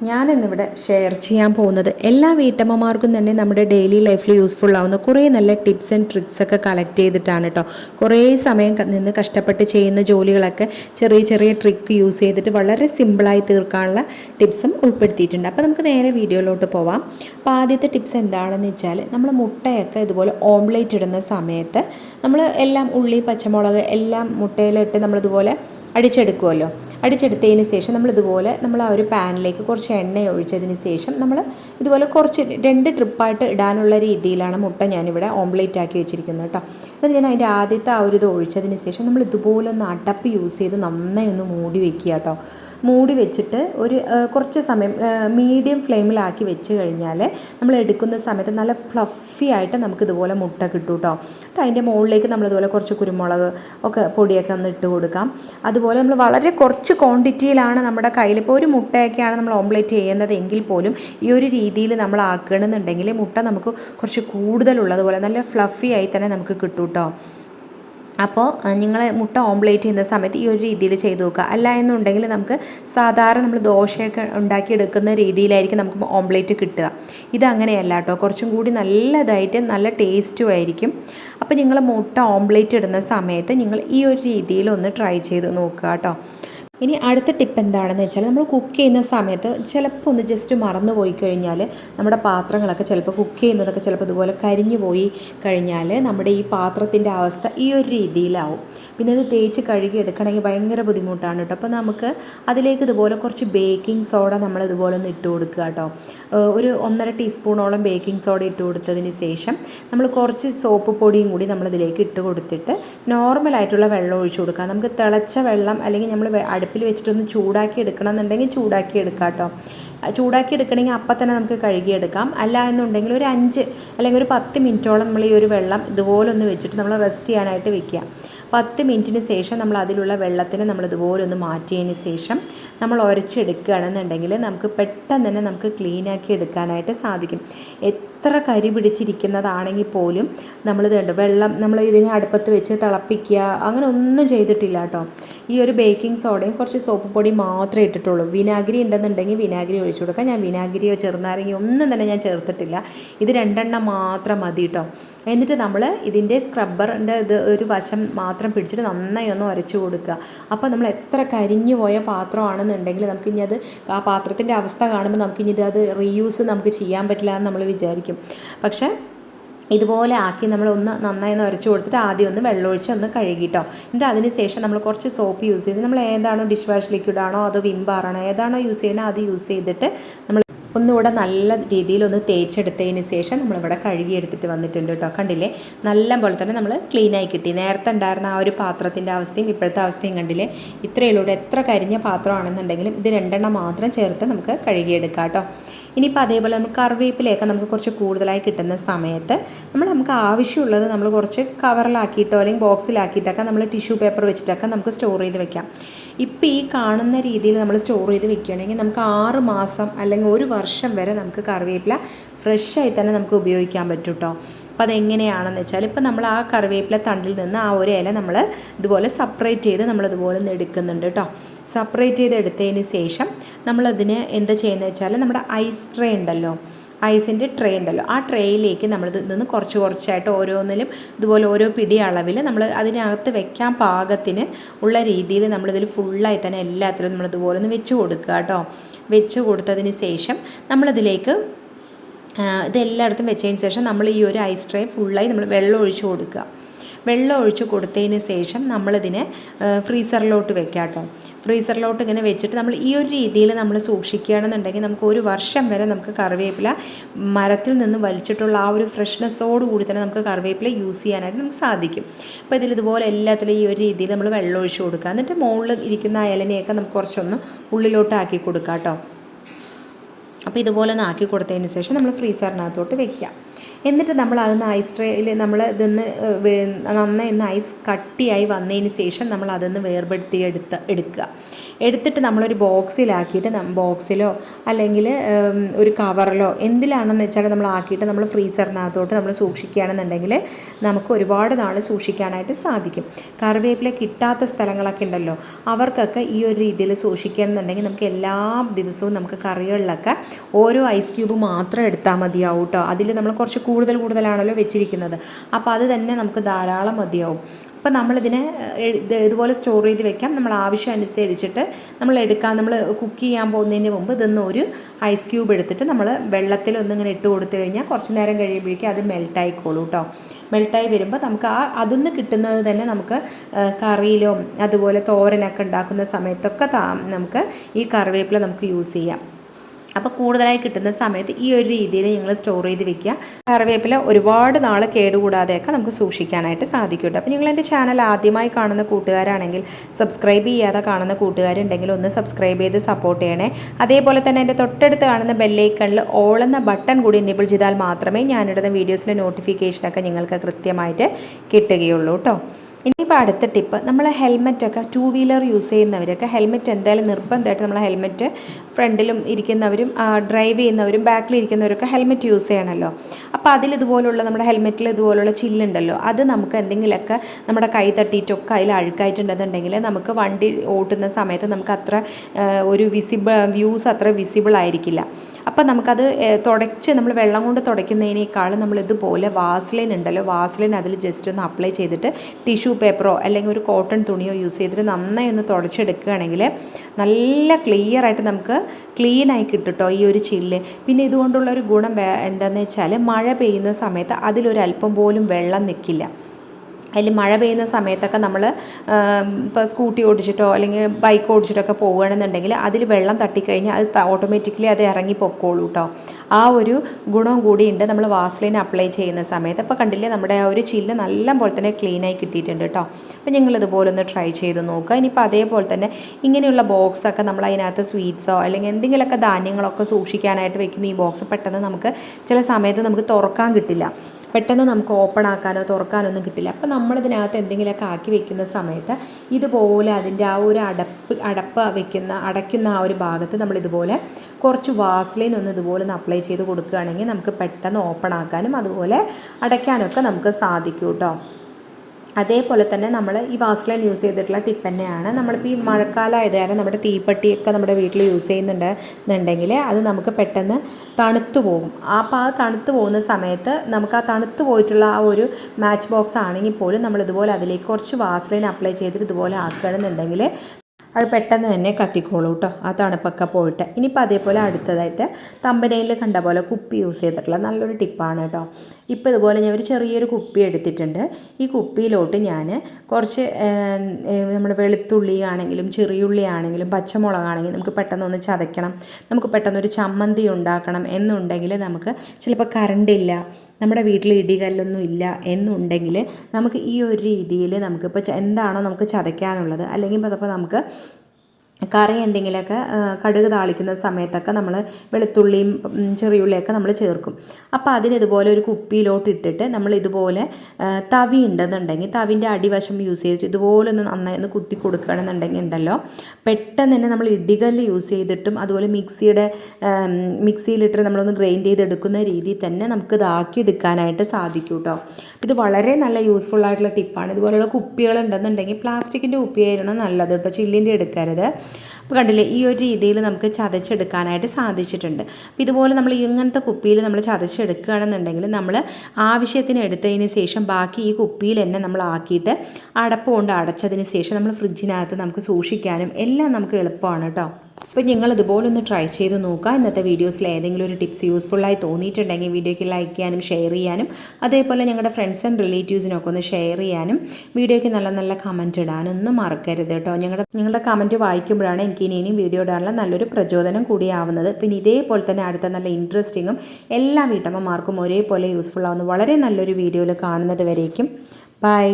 ഞാനിന്നിവിടെ ഷെയർ ചെയ്യാൻ പോകുന്നത് എല്ലാ വീട്ടമ്മമാർക്കും തന്നെ നമ്മുടെ ഡെയിലി ലൈഫിൽ യൂസ്ഫുൾ ആവുന്ന കുറേ നല്ല ടിപ്സ് ആൻഡ് ട്രിക്സ് ഒക്കെ കളക്ട് ചെയ്തിട്ടാണ് കേട്ടോ കുറേ സമയം നിന്ന് കഷ്ടപ്പെട്ട് ചെയ്യുന്ന ജോലികളൊക്കെ ചെറിയ ചെറിയ ട്രിക്ക് യൂസ് ചെയ്തിട്ട് വളരെ സിമ്പിളായി തീർക്കാനുള്ള ടിപ്സും ഉൾപ്പെടുത്തിയിട്ടുണ്ട്. അപ്പോൾ നമുക്ക് നേരെ വീഡിയോയിലോട്ട് പോവാം. അപ്പോൾ ആദ്യത്തെ ടിപ്സ് എന്താണെന്ന് വെച്ചാൽ നമ്മൾ മുട്ടയൊക്കെ ഇതുപോലെ ഓംലേറ്റ് ഇടുന്ന സമയത്ത് നമ്മൾ എല്ലാം ഉള്ളി പച്ചമുളക് എല്ലാം മുട്ടയിലിട്ട് നമ്മളിതുപോലെ അടിച്ചെടുക്കുമല്ലോ അടിച്ചെടുത്തതിന് ശേഷം നമ്മളിതുപോലെ നമ്മൾ ആ ഒരു പാനിലേക്ക് കുറച്ച് എണ്ണ ഒഴിച്ചതിന് ശേഷം നമ്മൾ ഇതുപോലെ കുറച്ച് രണ്ട് ട്രിപ്പായിട്ട് ഇടാനുള്ള രീതിയിലാണ് മുട്ട ഞാനിവിടെ ഓംപ്ലേറ്റ് ആക്കി വെച്ചിരിക്കുന്നത് കേട്ടോ. എന്നിട്ട് ഞാൻ അതിന്റെ ആദ്യത്തെ ആ ഒരു ഇത് ഒഴിച്ചതിന് ശേഷം നമ്മൾ ഇതുപോലെ ഒന്ന് അടപ്പ് യൂസ് ചെയ്ത് നന്നായി ഒന്ന് മൂടി വെക്കുക കേട്ടോ. മൂടി വെച്ചിട്ട് ഒരു കുറച്ച് സമയം മീഡിയം ഫ്ലെയിമിലാക്കി വെച്ച് കഴിഞ്ഞാൽ നമ്മൾ എടുക്കുന്ന സമയത്ത് നല്ല ഫ്ലഫി ആയിട്ട് നമുക്ക് ഇതുപോലെ മുട്ട കിട്ടും കേട്ടോ അതിന്റെ മുകളിലേക്ക് നമ്മളിതുപോലെ കുറച്ച് കുരുമുളക് ഒക്കെ പൊടിയൊക്കെ ഒന്ന് ഇട്ട് കൊടുക്കാം. അതുപോലെ നമ്മൾ വളരെ കുറച്ച് ക്വാണ്ടിറ്റിയിലാണ് നമ്മുടെ കയ്യിൽ ഇപ്പോൾ ഒരു മുട്ടയൊക്കെയാണ് നമ്മൾ ഓംലേറ്റ് ചെയ്യുന്നത് എങ്കിൽ പോലും ഈ ഒരു രീതിയിൽ നമ്മൾ ആക്കണമെന്നുണ്ടെങ്കിൽ മുട്ട നമുക്ക് കുറച്ച് കൂടുതലുള്ളതുപോലെ നല്ല ഫ്ലഫി ആയി തന്നെ നമുക്ക് കിട്ടും കേട്ടോ അപ്പോൾ നിങ്ങൾ മുട്ട ഓംപ്ലേറ്റ് ചെയ്യുന്ന സമയത്ത് ഈ ഒരു രീതിയിൽ ചെയ്ത് നോക്കുക. അല്ല എന്നുണ്ടെങ്കിൽ നമുക്ക് സാധാരണ നമ്മൾ ദോശയൊക്കെ ഉണ്ടാക്കിയെടുക്കുന്ന രീതിയിലായിരിക്കും നമുക്ക് ഓംപ്ലേറ്റ് കിട്ടുക. ഇത് അങ്ങനെയല്ല കേട്ടോ. കുറച്ചും കൂടി നല്ലതായിട്ട് നല്ല ടേസ്റ്റും ആയിരിക്കും. അപ്പോൾ നിങ്ങൾ മുട്ട ഓംപ്ലേറ്റ് ഇടുന്ന സമയത്ത് നിങ്ങൾ ഈ ഒരു രീതിയിൽ ഒന്ന് ട്രൈ ചെയ്ത് നോക്കുക കേട്ടോ. ഇനി അടുത്ത ടിപ്പ് എന്താണെന്ന് വെച്ചാൽ നമ്മൾ കുക്ക് ചെയ്യുന്ന സമയത്ത് ചിലപ്പോൾ ഒന്ന് ജസ്റ്റ് മറന്നു പോയി കഴിഞ്ഞാൽ നമ്മുടെ പാത്രങ്ങളൊക്കെ ചിലപ്പോൾ കുക്ക് ചെയ്യുന്നതൊക്കെ ചിലപ്പോൾ ഇതുപോലെ കരിഞ്ഞു പോയി കഴിഞ്ഞാൽ നമ്മുടെ ഈ പാത്രത്തിന്റെ അവസ്ഥ ഈ ഒരു രീതിയിലാവും. പിന്നെ അത് തേച്ച് കഴുകി എടുക്കണമെങ്കിൽ ഭയങ്കര ബുദ്ധിമുട്ടാണ് കേട്ടോ. അപ്പോൾ നമുക്ക് അതിലേക്ക് ഇതുപോലെ കുറച്ച് ബേക്കിംഗ് സോഡ നമ്മൾ ഇതുപോലെ ഒന്ന് ഇട്ട് കൊടുക്കുക കേട്ടോ. ഒരു ഒന്നര ടീസ്പൂണോളം ബേക്കിംഗ് സോഡ ഇട്ട് കൊടുത്തതിന് ശേഷം നമ്മൾ കുറച്ച് സോപ്പ് പൊടിയും കൂടി നമ്മളിതിലേക്ക് ഇട്ട് കൊടുത്തിട്ട് നോർമലായിട്ടുള്ള വെള്ളം ഒഴിച്ചു കൊടുക്കുക. നമുക്ക് തിളച്ച വെള്ളം അല്ലെങ്കിൽ നമ്മൾ അടുപ്പിൽ വെച്ചിട്ടൊന്ന് ചൂടാക്കി എടുക്കണം എന്നുണ്ടെങ്കിൽ ചൂടാക്കി എടുക്കാം കേട്ടോ. ചൂടാക്കി എടുക്കണമെങ്കിൽ അപ്പം തന്നെ നമുക്ക് കഴുകിയെടുക്കാം അല്ല എന്നുണ്ടെങ്കിൽ ഒരു അഞ്ച് അല്ലെങ്കിൽ ഒരു പത്ത് മിനിറ്റോളം നമ്മൾ ഈ ഒരു വെള്ളം ഇതുപോലെ ഒന്ന് വെച്ചിട്ട് നമ്മൾ റെസ്റ്റ് ചെയ്യാനായിട്ട് വെക്കുക. പത്ത് മിനിറ്റിന് ശേഷം നമ്മൾ അതിലുള്ള വെള്ളത്തിന് നമ്മൾ ഇതുപോലെ ഒന്ന് മാറ്റിയതിന് ശേഷം നമ്മൾ ഉരച്ചെടുക്കുകയാണെന്നുണ്ടെങ്കിൽ നമുക്ക് പെട്ടെന്ന് തന്നെ നമുക്ക് ക്ലീനാക്കി എടുക്കാനായിട്ട് സാധിക്കും. എത്ര കരി പിടിച്ചിരിക്കുന്നതാണെങ്കിൽ പോലും നമ്മളിത് കണ്ട് വെള്ളം നമ്മൾ ഇതിനെ അടുപ്പത്ത് വെച്ച് തിളപ്പിക്കുക അങ്ങനെ ഒന്നും ചെയ്തിട്ടില്ല കേട്ടോ. ഈ ഒരു ബേക്കിംഗ് സോഡയും കുറച്ച് സോപ്പ് പൊടി മാത്രമേ ഇട്ടിട്ടുള്ളൂ. വിനാഗിരി ഉണ്ടെന്നുണ്ടെങ്കിൽ വിനാഗിരി ഒഴിച്ചു കൊടുക്കാം. ഞാൻ വിനാഗിരിയോ ചെറുനാരങ്ങയോ ഒന്നും തന്നെ ഞാൻ ചേർത്തിട്ടില്ല. ഇത് രണ്ടെണ്ണം മാത്രം മതി കേട്ടോ. എന്നിട്ട് നമ്മൾ ഇതിന്റെ സ്ക്രബ്ബറിന്റെ ഇത് ഒരു വശം മാത്രം പിടിച്ചിട്ട് നന്നായി ഒന്ന് ഉരച്ചു കൊടുക്കുക. അപ്പോൾ നമ്മൾ എത്ര കരിഞ്ഞു പോയ പാത്രമാണെന്നുണ്ടെങ്കിൽ നമുക്ക് ഇനി അത് ആ പാത്രത്തിന്റെ അവസ്ഥ കാണുമ്പോൾ നമുക്ക് ഇനി ഇത് അത് റീയൂസ് നമുക്ക് ചെയ്യാൻ പറ്റില്ല എന്ന് നമ്മൾ വിചാരിക്കും. പക്ഷേ ഇതുപോലെ ആക്കി നമ്മൾ ഒന്ന് നന്നായി ഒന്ന് ഉരച്ചു കൊടുത്തിട്ട് ആദ്യം ഒന്ന് വെള്ളമൊഴിച്ച് ഒന്ന് കഴുകിട്ടോ. എന്നിട്ട് അതിന് ശേഷം നമ്മൾ കുറച്ച് സോപ്പ് യൂസ് ചെയ്ത് നമ്മൾ ഏതാണോ ഡിഷ് വാഷ് ലിക്വിഡ് ആണോ അതോ വിംബാറാണോ ഏതാണോ യൂസ് ചെയ്യുന്നത് അത് യൂസ് ചെയ്തിട്ട് നമ്മൾ ഒന്നുകൂടെ നല്ല രീതിയിൽ ഒന്ന് തേച്ചെടുത്തതിന് ശേഷം നമ്മളിവിടെ കഴുകിയെടുത്തിട്ട് വന്നിട്ടുണ്ട് കേട്ടോ. കണ്ടില്ലേ? നല്ല പോലെ തന്നെ നമ്മൾ ക്ലീനായി കിട്ടി. നേരത്തെ ഉണ്ടായിരുന്ന ആ ഒരു പാത്രത്തിന്റെ അവസ്ഥയും ഇപ്പോഴത്തെ അവസ്ഥയും കണ്ടില്ലേ? ഇത്രയുള്ളൂടെ എത്ര കരിഞ്ഞ പാത്രമാണെന്നുണ്ടെങ്കിലും ഇത് രണ്ടെണ്ണം മാത്രം ചേർത്ത് നമുക്ക് കഴുകിയെടുക്കാം കേട്ടോ. ഇനിയിപ്പോൾ അതേപോലെ നമുക്ക് കറിവേപ്പിലയൊക്കെ നമുക്ക് കുറച്ച് കൂടുതലായി കിട്ടുന്ന സമയത്ത് നമ്മൾ നമുക്ക് ആവശ്യമുള്ളത് നമ്മൾ കുറച്ച് കവറിലാക്കിയിട്ടോ അല്ലെങ്കിൽ ബോക്സിലാക്കിയിട്ടൊക്കെ നമ്മൾ ടിഷ്യൂ പേപ്പർ വെച്ചിട്ടൊക്കെ നമുക്ക് സ്റ്റോർ ചെയ്ത് വെക്കാം. ഇപ്പോൾ ഈ കാണുന്ന രീതിയിൽ നമ്മൾ സ്റ്റോർ ചെയ്ത് വെക്കുകയാണെങ്കിൽ നമുക്ക് ആറ് മാസം അല്ലെങ്കിൽ ഒരു വർഷം വരെ നമുക്ക് കറിവേപ്പില ഫ്രഷായി തന്നെ നമുക്ക് ഉപയോഗിക്കാൻ പറ്റും കേട്ടോ അപ്പോൾ അതെങ്ങനെയാണെന്ന് വെച്ചാൽ ഇപ്പോൾ നമ്മൾ ആ കറിവേപ്പില തണ്ടിൽ നിന്ന് ആ ഒരു ഇല നമ്മൾ ഇതുപോലെ സെപ്പറേറ്റ് ചെയ്ത് നമ്മൾ ഇതുപോലെ ഒന്ന് എടുക്കുന്നുണ്ട് കേട്ടോ സെപ്പറേറ്റ് ചെയ്ത് എടുത്തതിന് ശേഷം നമ്മളതിന് എന്താ ചെയ്യുന്നത് വെച്ചാൽ നമ്മുടെ ഐസ് ട്രേ ഉണ്ടല്ലോ. ഐസിന്റെ ട്രേ ഉണ്ടല്ലോ. ആ ട്രേയിലേക്ക് നമ്മൾ ഇത് നിന്ന് കുറച്ച് കുറച്ചായിട്ട് ഓരോന്നിലും ഇതുപോലെ ഓരോ പിടി അളവിൽ നമ്മൾ അതിനകത്ത് വെക്കാൻ പാകത്തിന് ഉള്ള രീതിയിൽ നമ്മളിതിൽ ഫുള്ളായി തന്നെ എല്ലാത്തിലും നമ്മൾ ഇതുപോലെ ഒന്ന് വെച്ച് കൊടുക്കുക കേട്ടോ. വെച്ച് കൊടുത്തതിന് ശേഷം നമ്മളിതിലേക്ക് ഇതെല്ലായിടത്തും ഇത് വെച്ചതിന് ശേഷം നമ്മൾ ഈ ഒരു ഐസ് ട്രേ ഫുള്ളായി നമ്മൾ വെള്ളം ഒഴിച്ച് കൊടുക്കുക. വെള്ളം ഒഴിച്ച് കൊടുത്തതിന് ശേഷം നമ്മളിതിനെ ഫ്രീസറിലോട്ട് വെക്കാം കേട്ടോ ഫ്രീസറിലോട്ട് ഇങ്ങനെ വെച്ചിട്ട് നമ്മൾ ഈ ഒരു രീതിയിൽ നമ്മൾ സൂക്ഷിക്കുകയാണെന്നുണ്ടെങ്കിൽ നമുക്ക് ഒരു വർഷം വരെ നമുക്ക് കറിവേപ്പില മരത്തിൽ നിന്ന് വലിച്ചിട്ടുള്ള ആ ഒരു ഫ്രഷ്നെസ്സോട് കൂടി തന്നെ നമുക്ക് കറിവേപ്പില യൂസ് ചെയ്യാനായിട്ട് നമുക്ക് സാധിക്കും. അപ്പോൾ ഇതിൽ ഇതുപോലെ എല്ലാത്തിലും ഈ ഒരു രീതിയിൽ നമ്മൾ വെള്ളം ഒഴിച്ച് കൊടുക്കുക. എന്നിട്ട് മുകളിൽ ഇരിക്കുന്ന ഇലനെയൊക്കെ നമുക്ക് കുറച്ചൊന്ന് ഉള്ളിലോട്ട് ആക്കി കൊടുക്കാം കേട്ടോ അപ്പോൾ ഇതുപോലെ ഒന്ന് ആക്കി കൊടുത്തതിന് ശേഷം നമ്മൾ ഫ്രീസറിനകത്തോട്ട് വെക്കുക. എന്നിട്ട് നമ്മൾ അതൊന്ന് ഐസ് ട്രേയിൽ നമ്മൾ ഇതൊന്ന് നന്നായി ഒന്ന് ഐസ് കട്ടിയായി വന്നതിന് ശേഷം നമ്മൾ അതൊന്ന് വേർപെടുത്തി എടുത്ത് എടുക്കുക. എടുത്തിട്ട് നമ്മളൊരു ബോക്സിലാക്കിയിട്ട് ബോക്സിലോ അല്ലെങ്കിൽ ഒരു കവറിലോ എന്തിലാണെന്ന് വെച്ചാൽ നമ്മൾ ആക്കിയിട്ട് നമ്മൾ ഫ്രീസറിനകത്തോട്ട് നമ്മൾ സൂക്ഷിക്കുകയാണെന്നുണ്ടെങ്കിൽ നമുക്ക് ഒരുപാട് നാൾ സൂക്ഷിക്കാനായിട്ട് സാധിക്കും. കറിവേപ്പില കിട്ടാത്ത സ്ഥലങ്ങളൊക്കെ ഉണ്ടല്ലോ അവർക്കൊക്കെ ഈ ഒരു രീതിയിൽ സൂക്ഷിക്കുകയാണെന്നുണ്ടെങ്കിൽ നമുക്ക് എല്ലാ ദിവസവും നമുക്ക് കറികളിലൊക്കെ ഓരോ ഐസ് ക്യൂബ് മാത്രം എടുത്താൽ മതിയാവും കേട്ടോ. അതിൽ നമ്മൾ കുറച്ച് കൂടുതൽ കൂടുതലാണല്ലോ വെച്ചിരിക്കുന്നത്. അപ്പോൾ അത് തന്നെ നമുക്ക് ധാരാളം മതിയാവും. അപ്പോൾ നമ്മളിതിനെ ഇതുപോലെ സ്റ്റോർ ചെയ്ത് വെക്കാം. നമ്മൾ ആവശ്യം അനുസരിച്ചിട്ട് നമ്മൾ എടുക്കാൻ നമ്മൾ കുക്ക് ചെയ്യാൻ പോകുന്നതിന് മുമ്പ് ഇതൊന്ന് ഒരു ഐസ് ക്യൂബ് എടുത്തിട്ട് നമ്മൾ വെള്ളത്തിൽ ഒന്നിങ്ങനെ ഇട്ട് കൊടുത്തു കഴിഞ്ഞാൽ കുറച്ച് നേരം കഴിയുമ്പോഴേക്കും അത് മെൽട്ടായിക്കോളൂ കേട്ടോ മെൽട്ടായി വരുമ്പോൾ നമുക്ക് ആ അതിന്ന് കിട്ടുന്നത് തന്നെ നമുക്ക് കറിയിലോ അതുപോലെ തോരനൊക്കെ ഉണ്ടാക്കുന്ന സമയത്തൊക്കെ നമുക്ക് ഈ കറിവേപ്പില നമുക്ക് യൂസ് ചെയ്യാം. അപ്പോൾ കൂടുതലായി കിട്ടുന്ന സമയത്ത് ഈ ഒരു രീതിയിൽ നിങ്ങൾ സ്റ്റോർ ചെയ്ത് വെക്കുക. കറിവേപ്പില ഒരുപാട് നാൾ കേടുകൂടാതെയൊക്കെ നമുക്ക് സൂക്ഷിക്കാനായിട്ട് സാധിക്കും അപ്പോൾ നിങ്ങൾ എന്റെ ചാനൽ ആദ്യമായി കാണുന്ന കൂട്ടുകാരാണെങ്കിൽ സബ്സ്ക്രൈബ് ചെയ്യാതെ കാണുന്ന കൂട്ടുകാരുണ്ടെങ്കിൽ ഒന്ന് സബ്സ്ക്രൈബ് ചെയ്ത് സപ്പോർട്ട് ചെയ്യണേ. അതേപോലെ തന്നെ എന്റെ തൊട്ടടുത്ത് കാണുന്ന ബെല്ലൈക്കണിൽ ഓൾ എന്ന ബട്ടൺ കൂടി എനേബിൾ ചെയ്താൽ മാത്രമേ ഞാനിടുന്ന വീഡിയോസിന്റെ നോട്ടിഫിക്കേഷനൊക്കെ നിങ്ങൾക്ക് കൃത്യമായിട്ട് കിട്ടുകയുള്ളൂ കേട്ടോ ഇനിയിപ്പോൾ അടുത്ത ടിപ്പ് നമ്മൾ ഹെൽമെറ്റൊക്കെ ടു വീലർ യൂസ് ചെയ്യുന്നവരൊക്കെ ഹെൽമെറ്റ് എന്തായാലും നിർബന്ധമായിട്ട് നമ്മൾ ഹെൽമെറ്റ് ഫ്രണ്ടിലും ഇരിക്കുന്നവരും ഡ്രൈവ് ചെയ്യുന്നവരും ബാക്കിൽ ഇരിക്കുന്നവരൊക്കെ ഹെൽമെറ്റ് യൂസ് ചെയ്യണമല്ലോ അപ്പോൾ അതിൽ ഇതുപോലുള്ള നമ്മുടെ ഹെൽമെറ്റിൽ ഇതുപോലുള്ള ചില്ലുണ്ടല്ലോ അത് നമുക്ക് എന്തെങ്കിലുമൊക്കെ നമ്മുടെ കൈ തട്ടിയിട്ടൊക്കെ അതിൽ അഴുക്കായിട്ടുണ്ടെന്നുണ്ടെങ്കിൽ നമുക്ക് വണ്ടി ഓട്ടുന്ന സമയത്ത് നമുക്ക് അത്ര ഒരു വിസിബിൾ വ്യൂസ് അത്ര വിസിബിൾ ആയിരിക്കില്ല. അപ്പോൾ നമുക്കത് തുടച്ച് നമ്മൾ വെള്ളം കൊണ്ട് തുടയ്ക്കുന്നതിനേക്കാളും നമ്മൾ ഇതുപോലെ വാസ്ലിൻ ഉണ്ടല്ലോ. വാസ്ലിൻ അതിൽ ജസ്റ്റ് ഒന്ന് അപ്ലൈ ചെയ്തിട്ട് ടിഷ്യൂ പേപ്പറോ അല്ലെങ്കിൽ ഒരു കോട്ടൺ തുണിയോ യൂസ് ചെയ്തിട്ട് നന്നായി ഒന്ന് തുടച്ചെടുക്കുകയാണെങ്കിൽ നല്ല ക്ലിയർ ആയിട്ട് നമുക്ക് ക്ലീൻ ആയി കിട്ടുട്ടോ ഈ ഒരു ചില്ല്. പിന്നെ ഇതുകൊണ്ടുള്ള ഒരു ഗുണം എന്താണെന്ന് വെച്ചാൽ മഴ പെയ്യുന്ന സമയത്ത് അതിലൊരല്പം പോലും വെള്ളം നിൽക്കില്ല അതിൽ മഴ പെയ്യുന്ന സമയത്തൊക്കെ നമ്മൾ ഇപ്പോൾ സ്കൂട്ടി ഓടിച്ചിട്ടോ അല്ലെങ്കിൽ ബൈക്ക് ഓടിച്ചിട്ടൊക്കെ പോവുകയാണെന്നുണ്ടെങ്കിൽ അതിൽ വെള്ളം തട്ടിക്കഴിഞ്ഞാൽ അത് ഓട്ടോമാറ്റിക്കലി അത് ഇറങ്ങി പൊക്കോളൂ കേട്ടോ ആ ഒരു ഗുണം കൂടിയുണ്ട് നമ്മൾ വാസ്ലൈൻ അപ്ലൈ ചെയ്യുന്ന സമയത്ത്. അപ്പോൾ കണ്ടില്ലേ നമ്മുടെ ആ ഒരു ചില്ല് നല്ല പോലെ തന്നെ ക്ലീനായി കിട്ടിയിട്ടുണ്ട് കേട്ടോ അപ്പോൾ നിങ്ങൾ ഇതുപോലെ ഒന്ന് ട്രൈ ചെയ്ത് നോക്കുക. ഇനിയിപ്പോൾ അതേപോലെ തന്നെ ഇങ്ങനെയുള്ള ബോക്സൊക്കെ നമ്മൾ അതിനകത്ത് സ്വീറ്റ്സോ അല്ലെങ്കിൽ എന്തെങ്കിലുമൊക്കെ ധാന്യങ്ങളൊക്കെ സൂക്ഷിക്കാനായിട്ട് വെക്കുന്ന ഈ ബോക്സ് പെട്ടെന്ന് നമുക്ക് ചില സമയത്ത് നമുക്ക് തുറക്കാൻ കിട്ടില്ല. പെട്ടെന്ന് നമുക്ക് ഓപ്പൺ ആക്കാനോ തുറക്കാനോ ഒന്നും കിട്ടില്ല. അപ്പോൾ നമ്മളിതിനകത്ത് എന്തെങ്കിലുമൊക്കെ ആക്കി വെക്കുന്ന സമയത്ത് ഇതുപോലെ അതിന്റെ ആ ഒരു അടപ്പ് അടപ്പ് വെക്കുന്ന അടയ്ക്കുന്ന ആ ഒരു ഭാഗത്ത് നമ്മൾ ഇതുപോലെ കുറച്ച് വാസ്ലൈൻ ഒന്ന് ഇതുപോലെ ഒന്ന് അപ്ലൈ ചെയ്ത് കൊടുക്കുകയാണെങ്കിൽ നമുക്ക് പെട്ടെന്ന് ഓപ്പൺ ആക്കാനും അതുപോലെ അടയ്ക്കാനൊക്കെ നമുക്ക് സാധിക്കും കേട്ടോ. അതേപോലെ തന്നെ നമ്മൾ ഈ വാസ്ലൈൻ യൂസ് ചെയ്തിട്ടുള്ള ടിപ്പ് തന്നെയാണ്. നമ്മളിപ്പോൾ ഈ മഴക്കാലം ആയത് കാരണം നമ്മുടെ തീപ്പെട്ടിയൊക്കെ നമ്മുടെ വീട്ടിൽ യൂസ് ചെയ്യുന്നുണ്ട് എന്നുണ്ടെങ്കിൽ അത് നമുക്ക് പെട്ടെന്ന് തണുത്തു പോകും. അപ്പോൾ ആ തണുത്തു പോകുന്ന സമയത്ത് നമുക്ക് ആ തണുത്തു പോയിട്ടുള്ള ആ ഒരു മാച്ച് ബോക്സ് ആണെങ്കിൽ പോലും നമ്മൾ ഇതുപോലെ അതിലേക്ക് കുറച്ച് വാസ്ലൈൻ അപ്ലൈ ചെയ്തിട്ട് ഇതുപോലെ ആക്കുകയാണെന്നുണ്ടെങ്കിൽ അത് പെട്ടെന്ന് തന്നെ കത്തിക്കോളൂ കേട്ടോ ആ തണുപ്പൊക്കെ പോയിട്ട്. ഇനിയിപ്പോൾ അതേപോലെ അടുത്തതായിട്ട് തമ്പനയിൽ കണ്ട പോലെ കുപ്പി യൂസ് ചെയ്തിട്ടുള്ള നല്ലൊരു ടിപ്പാണ് കേട്ടോ ഇപ്പോൾ ഇതുപോലെ ഞാൻ ഒരു ചെറിയൊരു കുപ്പി എടുത്തിട്ടുണ്ട്. ഈ കുപ്പിയിലോട്ട് ഞാൻ കുറച്ച് നമ്മുടെ വെളുത്തുള്ളി ആണെങ്കിലും ചെറിയുള്ളി ആണെങ്കിലും പച്ചമുളകാണെങ്കിലും നമുക്ക് പെട്ടെന്ന് ഒന്ന് ചതയ്ക്കണം. നമുക്ക് പെട്ടെന്ന് ഒരു ചമ്മന്തി ഉണ്ടാക്കണം എന്നുണ്ടെങ്കിൽ നമുക്ക് ചിലപ്പോൾ കറണ്ടില്ല. നമ്മുടെ വീട്ടിൽ ഇടികല്ലൊന്നും ഇല്ല എന്നുണ്ടെങ്കിൽ നമുക്ക് ഈ ഒരു രീതിയിൽ നമുക്കിപ്പോൾ എന്താണോ നമുക്ക് ചതയ്ക്കാനുള്ളത് അല്ലെങ്കിൽ ഇപ്പോൾ നമുക്ക് കറി എന്തെങ്കിലുമൊക്കെ കടുക് താളിക്കുന്ന സമയത്തൊക്കെ നമ്മൾ വെളുത്തുള്ളിയും ചെറിയ ചെറിയുള്ളിയൊക്കെ നമ്മൾ ചേർക്കും. അപ്പോൾ അതിന് ഇതുപോലെ ഒരു കുപ്പിയിലോട്ട് ഇട്ടിട്ട് നമ്മൾ ഇതുപോലെ തവി ഉണ്ടെന്നുണ്ടെങ്കിൽ തവിന്റെ അടിവശം യൂസ് ചെയ്തിട്ട് ഇതുപോലെ ഒന്ന് നന്നായി ഒന്ന് കുത്തി കൊടുക്കുകയാണെന്നുണ്ടെങ്കിൽ ഉണ്ടല്ലോ പെട്ടെന്ന് തന്നെ നമ്മൾ ഇടികല്ല് യൂസ് ചെയ്തിട്ടും അതുപോലെ മിക്സിയുടെ മിക്സിയിലിട്ട് നമ്മളൊന്ന് ഗ്രൈൻഡ് ചെയ്തെടുക്കുന്ന രീതിയിൽ തന്നെ നമുക്ക് ഇതാക്കി എടുക്കാനായിട്ട് സാധിക്കും കേട്ടോ ഇത് വളരെ നല്ല യൂസ്ഫുൾ ആയിട്ടുള്ള ടിപ്പാണ്. ഇതുപോലെയുള്ള കുപ്പികൾ ഉണ്ടെന്നുണ്ടെങ്കിൽ പ്ലാസ്റ്റിക്കിന്റെ കുപ്പിയായിരുന്നു നല്ലത് കേട്ടോ. ചില്ലിന്റെ എടുക്കരുത്. അപ്പോൾ കണ്ടില്ലേ ഈ ഒരു രീതിയിൽ നമുക്ക് ചതച്ചെടുക്കാനായിട്ട് സാധിച്ചിട്ടുണ്ട്. അപ്പോൾ ഇതുപോലെ നമ്മൾ ഇങ്ങനത്തെ കുപ്പിയിൽ നമ്മൾ ചതച്ചെടുക്കുകയാണെന്നുണ്ടെങ്കിൽ നമ്മൾ ആവശ്യത്തിന് എടുത്തതിന് ശേഷം ബാക്കി ഈ കുപ്പിയിൽ തന്നെ നമ്മൾ ആക്കിയിട്ട് അടപ്പ് കൊണ്ട് അടച്ചതിന് ശേഷം നമ്മൾ ഫ്രിഡ്ജിനകത്ത് നമുക്ക് സൂക്ഷിക്കാനും എല്ലാം നമുക്ക് എളുപ്പമാണ് കേട്ടോ. അപ്പോൾ നിങ്ങൾ ഇതുപോലെ ഒന്ന് ട്രൈ ചെയ്ത് നോക്കുക. ഇന്നത്തെ വീഡിയോസിൽ ഏതെങ്കിലും ഒരു ടിപ്സ് യൂസ്ഫുള്ളായി തോന്നിയിട്ടുണ്ടെങ്കിൽ വീഡിയോയ്ക്ക് ലൈക്ക് ചെയ്യാനും ഷെയർ ചെയ്യാനും അതേപോലെ ഞങ്ങളുടെ ഫ്രണ്ട്സ് ആൻഡ് റിലേറ്റീവ്സിനൊക്കെ ഒന്ന് ഷെയർ ചെയ്യാനും വീഡിയോയ്ക്ക് നല്ല നല്ല കമന്റ് ഇടാനൊന്നും മറക്കരുത് കേട്ടോ. ഞങ്ങളുടെ നിങ്ങളുടെ കമന്റ് വായിക്കുമ്പോഴാണ് എനിക്ക് ഇനി ഇനിയും വീഡിയോ ഇടാനുള്ള നല്ലൊരു പ്രചോദനം കൂടിയാവുന്നത്. പിന്നെ ഇതേപോലെ തന്നെ അടുത്ത നല്ല ഇൻട്രസ്റ്റിങ്ങും എല്ലാ വീട്ടമ്മമാർക്കും ഒരേപോലെ യൂസ്ഫുൾ ആവുന്ന വളരെ നല്ലൊരു വീഡിയോയിൽ കാണുന്നത് വരേക്കും. ബൈ